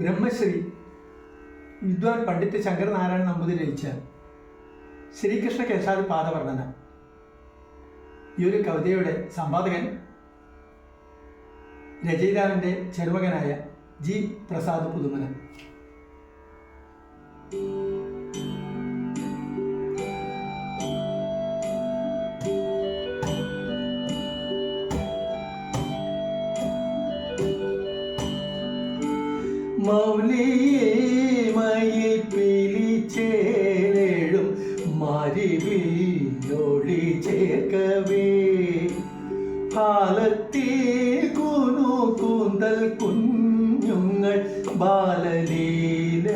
ബ്രഹ്മശ്രീ വിദ്വാൻ പണ്ഡിറ്റ് ശങ്കരനാരായണ നമ്പൂതിരി രചിച്ച ശ്രീകൃഷ്ണ കേശാദി പാദവർണന. ഈ ഒരു കവിതയുടെ സമ്പാദകൻ രചയിതാവിന്റെ ചെറുമകനായ ജി പ്രസാദ് പുതുമന. മൗലിമയിൽ മരിവിൽ മരിവിലൊളി ചേർക്കവേ. പാലത്തിൽ കുനു കൂന്തൽ കുഞ്ഞുങ്ങൾ ബാലലീല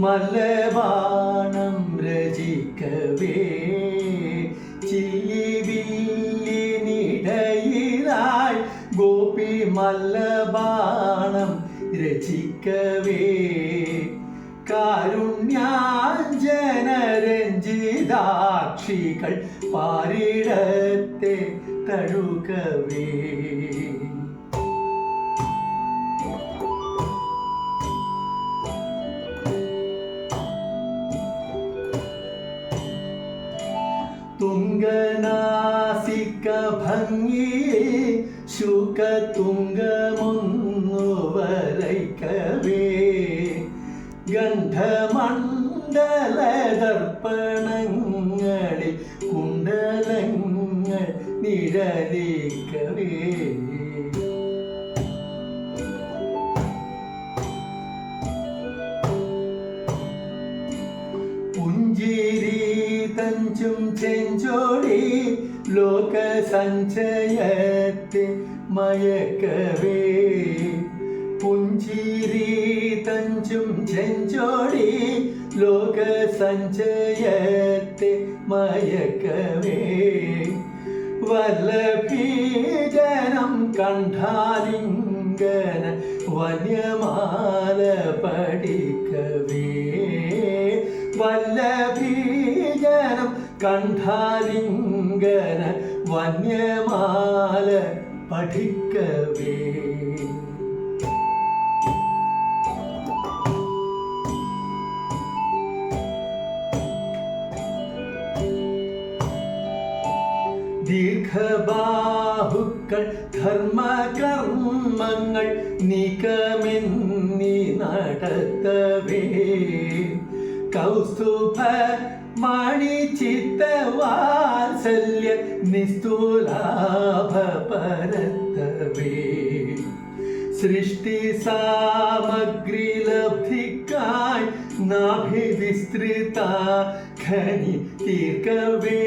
ഗോപി മല്ലബാണം രചിക്കവേ. ചില്ലി വില്ലിനിടയിലായി ഗോപി മലബാണം രചിക്കവേ. കാരുണ്യാഞ്ജനരഞ്ജിതാക്ഷികൾ പാരിടത്തെ തഴുകവേ. തുങ്കനാസിക ഭംഗിയെ ശുക തുങ്കമൊന്നു വരയ്ക്കവേ ഗന്ധമണ്ഡല ദർപ്പണങ്ങളിൽ കുണ്ടലങ്ങൾ നിഴലിക്കവേ. തഞ്ചും ചെഞ്ചോടി ലോക സഞ്ചയത്തെ മയക്കവേ. പുഞ്ചിരി തഞ്ചും ചെഞ്ചോടി ലോക സഞ്ചയത്തെ മയക്കവേ. വല്ലഭീജനം കണ്ഠാലിംഗന വന്യമാല പഠിക്കവേ. കണ്ഠാലിംഗന വന്യമാല പഠിക്കവേ. ദീർഘബാഹുക്കൾ ധർമ്മകർമ്മങ്ങൾ നീക്കമെന്നി നടത്തവേ. कौस्तुभमणिचितसल्य निस्तूलाभ पर सृष्टि परतवे सृष्टिसामग्रिलब्धिकाय नाभिविस्तृता खनि तीर्कवे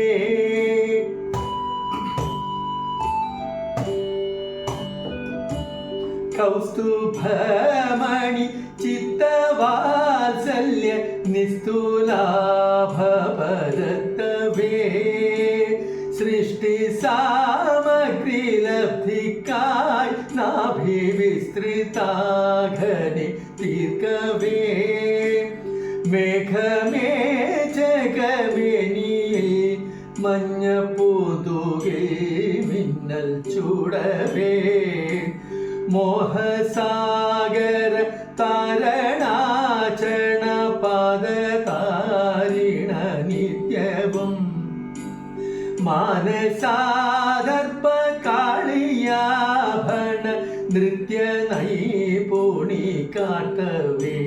कौस्तुभमणि चित्तवा തീർക്കവേ കൗസ്തുഭമണി ചിത്തവാത്സല്യ നിസ്തുലാഭ പരത്തവേ സൃഷ്ടി സാമഗ്രി ലബ്ധിക്കായി നാഭിവിസ്തൃതാഘനി തീർക്കവേ മേഘമേ ജഗവേനിയിൽ മഞ്ഞ പൂതുകേ മിന്നൽ ചൂടവേ മോഹസാഗര താരണാചരണ പാദതാരിണ നിത്യവും മാനസാദർപ്പ കാളിയാഭണ നൃത്യ നൈപുണി കാട്ടവേ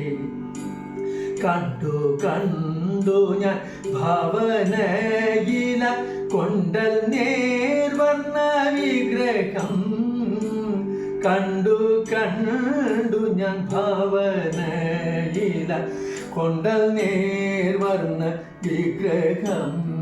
കണ്ടു കണ്ടു ഞാൻ ഭവനയില കൊണ്ടൽ നേർവർണ വിഗ്രഹം. കണ്ടു കണ്ടു ഞാൻ ഭവനയില കൊണ്ടൽ നേർവർണ വിഗ്രഹം.